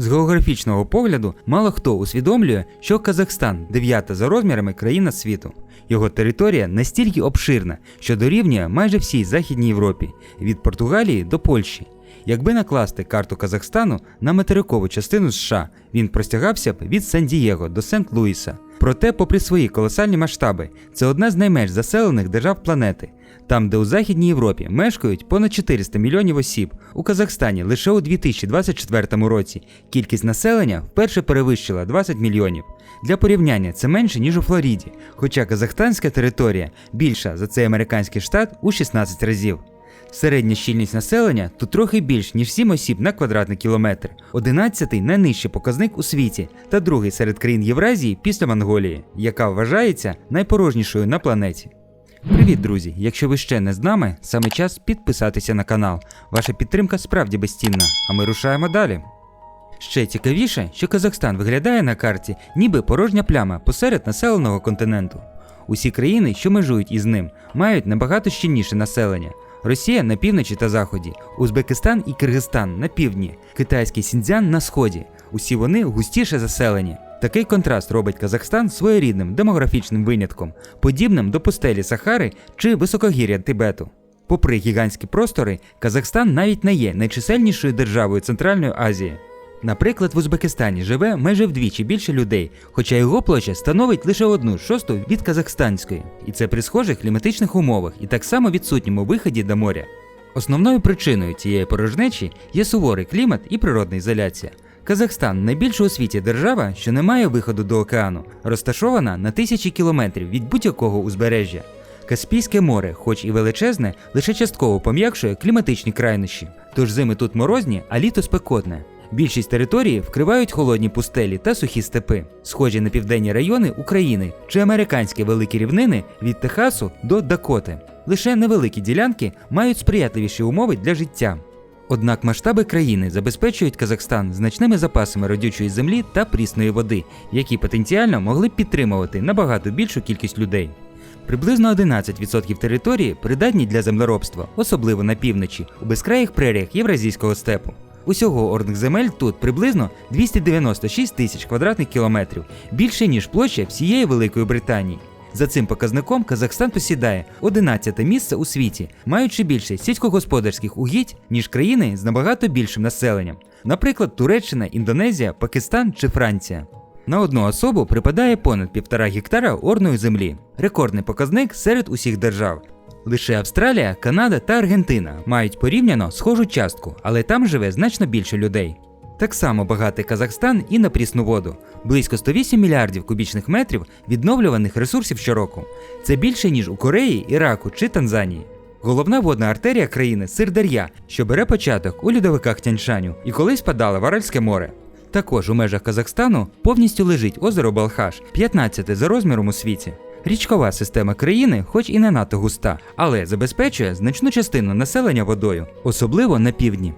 З географічного погляду мало хто усвідомлює, що Казахстан дев'ята за розмірами країна світу. Його територія настільки обширна, що дорівнює майже всій Західній Європі від Португалії до Польщі. Якби накласти карту Казахстану на материкову частину США, він простягався б від Сан-Дієго до Сент-Луіса. Проте, попри свої колосальні масштаби, це одна з найменш заселених держав планети. Там, де у Західній Європі мешкають понад 400 мільйонів осіб, у Казахстані лише у 2024 році кількість населення вперше перевищила 20 мільйонів. Для порівняння це менше, ніж у Флориді, хоча казахстанська територія більша за цей американський штат у 16 разів. Середня щільність населення тут трохи більш ніж 7 осіб на квадратний кілометр, 11-й найнижчий показник у світі та другий серед країн Євразії після Монголії, яка вважається найпорожнішою на планеті. Привіт, друзі! Якщо ви ще не з нами, саме час підписатися на канал. Ваша підтримка справді безцінна, а ми рушаємо далі. Ще цікавіше, що Казахстан виглядає на карті ніби порожня пляма посеред населеного континенту. Усі країни, що межують із ним, мають набагато щільніше населення. Росія на півночі та заході, Узбекистан і Киргизстан на півдні, китайський Сіньцзян на сході. Усі вони густіше заселені. Такий контраст робить Казахстан своєрідним демографічним винятком, подібним до пустелі Сахари чи високогір'я Тибету. Попри гігантські простори, Казахстан навіть не є найчисельнішою державою Центральної Азії. Наприклад, в Узбекистані живе майже вдвічі більше людей, хоча його площа становить лише одну шосту від казахстанської, і це при схожих кліматичних умовах і так само відсутньому виході до моря. Основною причиною цієї порожнечі є суворий клімат і природна ізоляція. Казахстан найбільша у світі держава, що не має виходу до океану, розташована на тисячі кілометрів від будь-якого узбережжя. Каспійське море, хоч і величезне, лише частково пом'якшує кліматичні крайнощі, тож зими тут морозні, а літо спекотне. Більшість території вкривають холодні пустелі та сухі степи, схожі на південні райони України чи американські великі рівнини від Техасу до Дакоти. Лише невеликі ділянки мають сприятливіші умови для життя. Однак масштаби країни забезпечують Казахстан значними запасами родючої землі та прісної води, які потенціально могли б підтримувати набагато більшу кількість людей. Приблизно 11% території придатні для землеробства, особливо на півночі, у безкраїх преріях Євразійського степу. Усього орних земель тут приблизно 296 тисяч квадратних кілометрів, більше ніж площа всієї Великої Британії. За цим показником Казахстан посідає 11 місце у світі, маючи більше сільськогосподарських угідь, ніж країни з набагато більшим населенням, наприклад, Туреччина, Індонезія, Пакистан чи Франція. На одну особу припадає понад півтора гектара орної землі, рекордний показник серед усіх держав. Лише Австралія, Канада та Аргентина мають порівняно схожу частку, але там живе значно більше людей. Так само багатий Казахстан і на прісну воду близько 108 мільярдів кубічних метрів відновлюваних ресурсів щороку. Це більше ніж у Кореї, Іраку чи Танзанії. Головна водна артерія країни Сирдар'я, що бере початок у льодовиках Тяньшаню і колись падала в Аральське море. Також у межах Казахстану повністю лежить озеро Балхаш, 15 за розміром у світі. Річкова система країни, хоч і не надто густа, але забезпечує значну частину населення водою, особливо на півдні.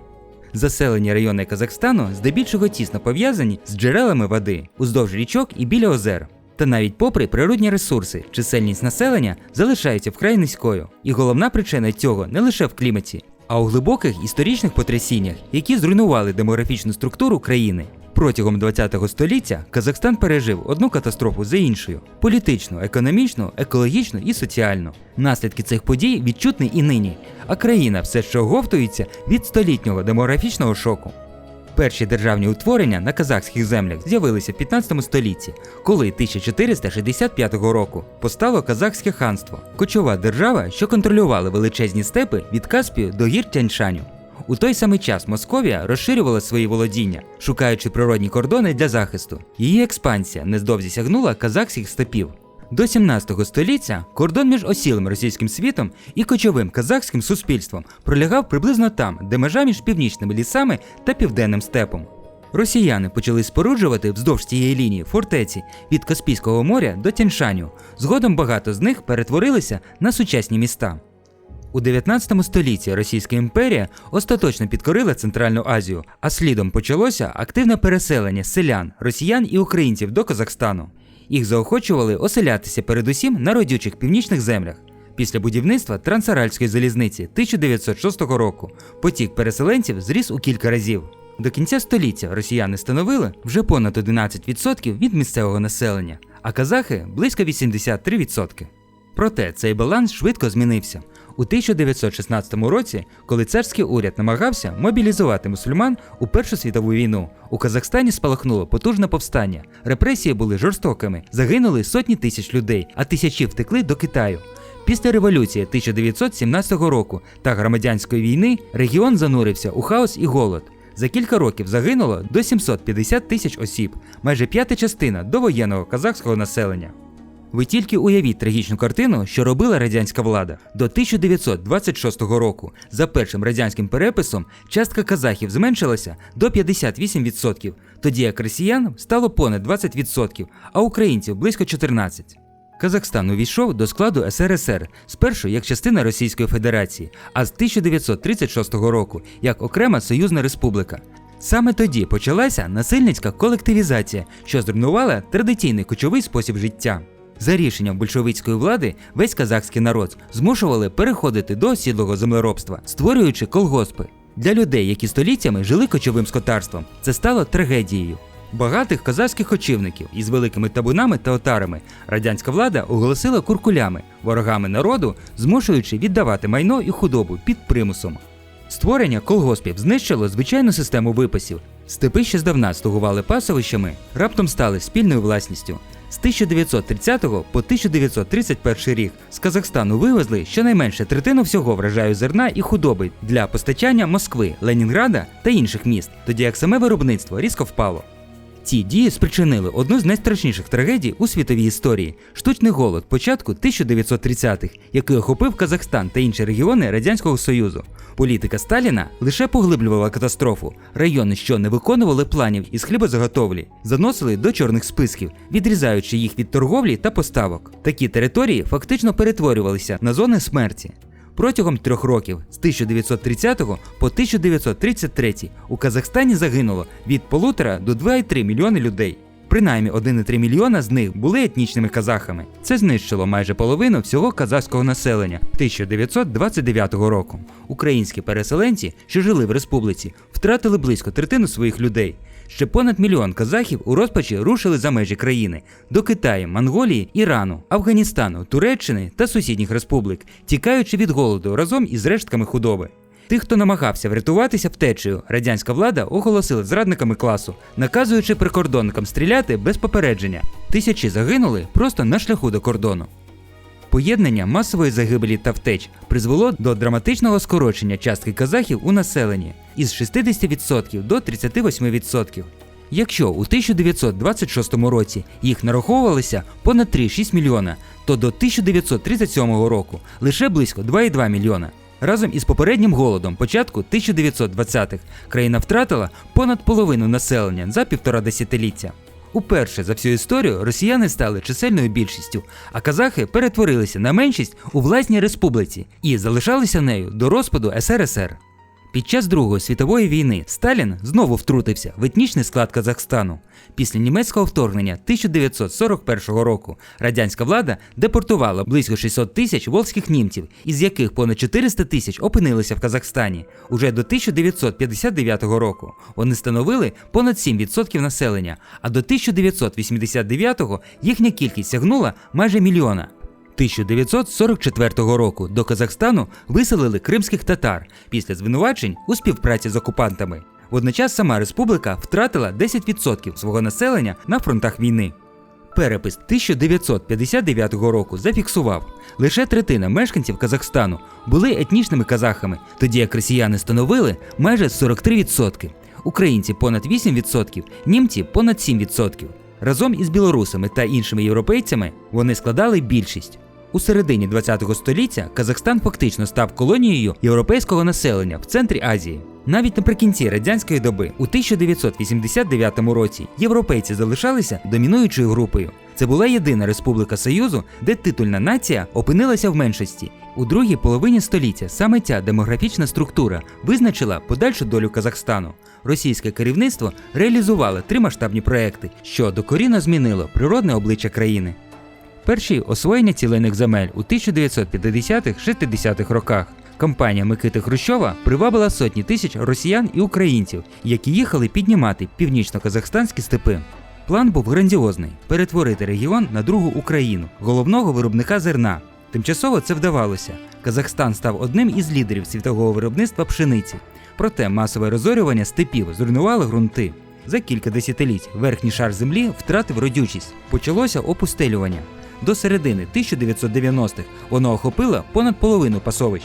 Заселені райони Казахстану здебільшого тісно пов'язані з джерелами води уздовж річок і біля озер. Та навіть попри природні ресурси, чисельність населення залишається вкрай низькою. І головна причина цього не лише в кліматі, а у глибоких історичних потрясіннях, які зруйнували демографічну структуру країни. Протягом ХХ століття Казахстан пережив одну катастрофу за іншою: політичну, економічну, екологічну і соціальну. Наслідки цих подій відчутні і нині, а країна все ще оговтується від столітнього демографічного шоку. Перші державні утворення на казахських землях з'явилися в 15 столітті, коли 1465 року постало Казахське ханство, кочова держава, що контролювала величезні степи від Каспію до гір Тяньшаню. У той самий час Московія розширювала свої володіння, шукаючи природні кордони для захисту. Її експансія нездовзі сягнула казахських степів. До 17 століття кордон між осілим російським світом і кочовим казахським суспільством пролягав приблизно там, де межа між північними лісами та південним степом. Росіяни почали споруджувати вздовж цієї лінії фортеці від Каспійського моря до Тяньшаню. Згодом багато з них перетворилися на сучасні міста. У 19 столітті Російська імперія остаточно підкорила Центральну Азію, а слідом почалося активне переселення селян, росіян і українців до Казахстану. Їх заохочували оселятися передусім на родючих північних землях. Після будівництва Трансаральської залізниці 1906 року потік переселенців зріс у кілька разів. До кінця століття росіяни становили вже понад 11% від місцевого населення, а казахи близько 83%. Проте цей баланс швидко змінився. У 1916 році, коли царський уряд намагався мобілізувати мусульман у Першу світову війну, у Казахстані спалахнуло потужне повстання. Репресії були жорстокими, загинули сотні тисяч людей, а тисячі втекли до Китаю. Після революції 1917 року та громадянської війни регіон занурився у хаос і голод. За кілька років загинуло до 750 тисяч осіб, майже п'ята частина довоєнного казахського населення. Ви тільки уявіть трагічну картину, що робила радянська влада. До 1926 року за першим радянським переписом частка казахів зменшилася до 58%, тоді як росіян стало понад 20%, а українців близько 14%. Казахстан увійшов до складу СРСР спершу як частина Російської Федерації, а з 1936 року як окрема союзна республіка. Саме тоді почалася насильницька колективізація, що зруйнувала традиційний кочовий спосіб життя. За рішенням большевицької влади весь казахський народ змушували переходити до осідлого землеробства, створюючи колгоспи. Для людей, які століттями жили кочовим скотарством, це стало трагедією. Багатих казахських кочівників із великими табунами та отарами радянська влада оголосила куркулями, ворогами народу, змушуючи віддавати майно і худобу під примусом. Створення колгоспів знищило звичайну систему випасів. Степи, що здавна слугували пасовищами, раптом стали спільною власністю. З 1930 по 1931 рік з Казахстану вивезли щонайменше третину всього врожаю зерна і худоби для постачання Москви, Ленінграда та інших міст, тоді як саме виробництво різко впало. Ці дії спричинили одну з найстрашніших трагедій у світовій історії штучний голод початку 1930-х, який охопив Казахстан та інші регіони Радянського Союзу. Політика Сталіна лише поглиблювала катастрофу. Райони, що не виконували планів із хлібозаготовлі, заносили до чорних списків, відрізаючи їх від торговлі та поставок. Такі території фактично перетворювалися на зони смерті. Протягом трьох років з 1930 по 1933 у Казахстані загинуло від полутора до 2,3 мільйони людей. Принаймні 1,3 мільйона з них були етнічними казахами. Це знищило майже половину всього казахського населення 1929 року. Українські переселенці, що жили в республіці, втратили близько третину своїх людей. Ще понад мільйон казахів у розпачі рушили за межі країни до Китаю, Монголії, Ірану, Афганістану, Туреччини та сусідніх республік, тікаючи від голоду разом із рештками худоби. Тих, хто намагався врятуватися втечею, радянська влада оголосила зрадниками класу, наказуючи прикордонникам стріляти без попередження. Тисячі загинули просто на шляху до кордону. Поєднання масової загибелі та втеч призвело до драматичного скорочення частки казахів у населенні із 60% до 38%. Якщо у 1926 році їх нараховувалося понад 3,6 мільйона, то до 1937 року лише близько 2,2 мільйона. Разом із попереднім голодом початку 1920-х країна втратила понад половину населення за півтора десятиліття. Уперше за всю історію росіяни стали чисельною більшістю, а казахи перетворилися на меншість у власній республіці і залишалися нею до розпаду СРСР. Під час Другої світової війни Сталін знову втрутився в етнічний склад Казахстану. Після німецького вторгнення 1941 року радянська влада депортувала близько 600 тисяч волзьких німців, із яких понад 400 тисяч опинилися в Казахстані. Уже до 1959 року вони становили понад 7% населення, а до 1989-го їхня кількість сягнула майже мільйона. 1944 року до Казахстану виселили кримських татар після звинувачень у співпраці з окупантами. Водночас сама республіка втратила 10% свого населення на фронтах війни. Перепис 1959 року зафіксував, лише третина мешканців Казахстану були етнічними казахами, тоді як росіяни становили майже 43%, українці понад 8%, німці понад 7%. Разом із білорусами та іншими європейцями вони складали більшість. У середині ХХ століття Казахстан фактично став колонією європейського населення в центрі Азії. Навіть наприкінці радянської доби, у 1989 році, європейці залишалися домінуючою групою. Це була єдина республіка Союзу, де титульна нація опинилася в меншості. У другій половині століття саме ця демографічна структура визначила подальшу долю Казахстану. Російське керівництво реалізувало три масштабні проекти, що докорінно змінило природне обличчя країни. Перші освоєння цілених земель у 1950-60-х роках. Кампанія Микити Хрущова привабила сотні тисяч росіян і українців, які їхали піднімати північно-казахстанські степи. План був грандіозний перетворити регіон на другу Україну, головного виробника зерна. Тимчасово це вдавалося. Казахстан став одним із лідерів світового виробництва пшениці. Проте масове розорювання степів зруйнувало ґрунти. За кілька десятиліть верхній шар землі втратив родючість. Почалося опустелювання. До середини 1990-х воно охопило понад половину пасовищ.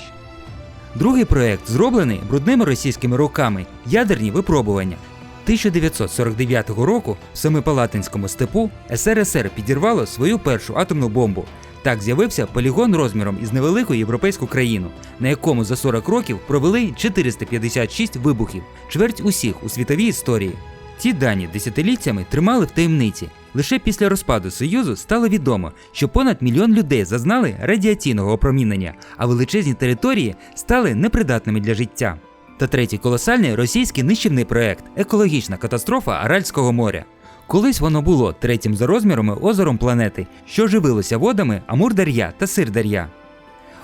Другий проект зроблений брудними російськими руками ядерні випробування. 1949 року в Семипалатинському степу СРСР підірвало свою першу атомну бомбу. Так з'явився полігон розміром із невелику європейську країну, на якому за 40 років провели 456 вибухів, чверть усіх у світовій історії. Ці дані десятиліттями тримали в таємниці. Лише після розпаду Союзу стало відомо, що понад мільйон людей зазнали радіаційного опромінення, а величезні території стали непридатними для життя. Та третій колосальний російський нищівний проект екологічна катастрофа Аральського моря. Колись воно було третім за розмірами озером планети, що живилося водами Амур-Дар'я та Сир-Дар'я.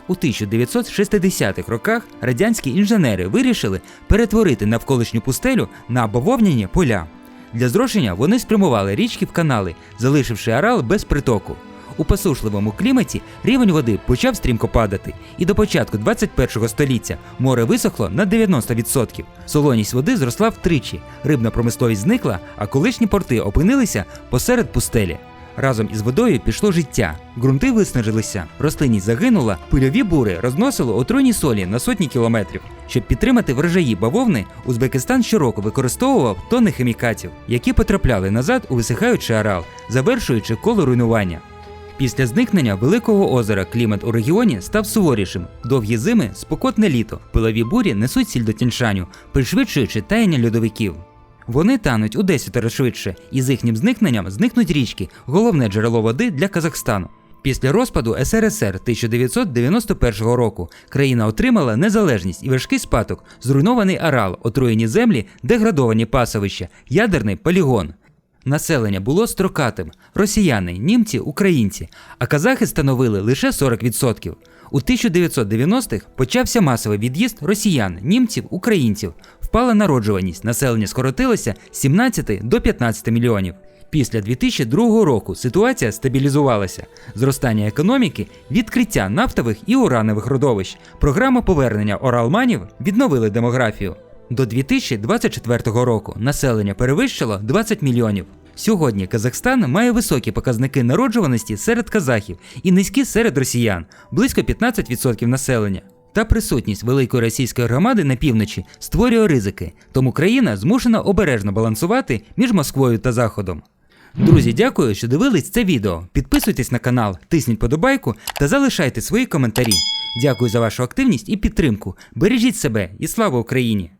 У 1960-х роках радянські інженери вирішили перетворити навколишню пустелю на бавовняні поля. Для зрошення вони спрямували річки в канали, залишивши арал без притоку. У посушливому кліматі рівень води почав стрімко падати, і до початку 21 століття море висохло на 90%. Солоність води зросла втричі, рибна промисловість зникла, а колишні порти опинилися посеред пустелі. Разом із водою пішло життя. Ґрунти виснажилися, рослинність загинула, пильові бури розносило отруйні солі на сотні кілометрів. Щоб підтримати врожаї бавовни, Узбекистан щороку використовував тонни хімікатів, які потрапляли назад у висихаючий арал, завершуючи коло руйнування. Після зникнення Великого озера клімат у регіоні став суворішим. Довгі зими, спокотне літо, пилові бурі несуть сіль до тяньшаню, пришвидшуючи таяння льодовиків. Вони тануть у десятеро швидше, і з їхнім зникненням зникнуть річки, головне джерело води для Казахстану. Після розпаду СРСР 1991 року країна отримала незалежність і важкий спадок, зруйнований арал, отруєні землі, деградовані пасовища, ядерний полігон. Населення було строкатим: росіяни, німці, українці, а казахи становили лише 40%. У 1990-х почався масовий від'їзд росіян, німців, українців. Впала народжуваність, населення скоротилося з 17 до 15 мільйонів. Після 2002 року ситуація стабілізувалася. Зростання економіки, відкриття нафтових і уранових родовищ, програма повернення оралманів відновили демографію. До 2024 року населення перевищило 20 мільйонів. Сьогодні Казахстан має високі показники народжуваності серед казахів і низькі серед росіян близько 15% населення. Та присутність великої російської громади на півночі створює ризики, тому країна змушена обережно балансувати між Москвою та Заходом. Друзі, дякую, що дивились це відео. Підписуйтесь на канал, тисніть подобайку та залишайте свої коментарі. Дякую за вашу активність і підтримку. Бережіть себе і слава Україні!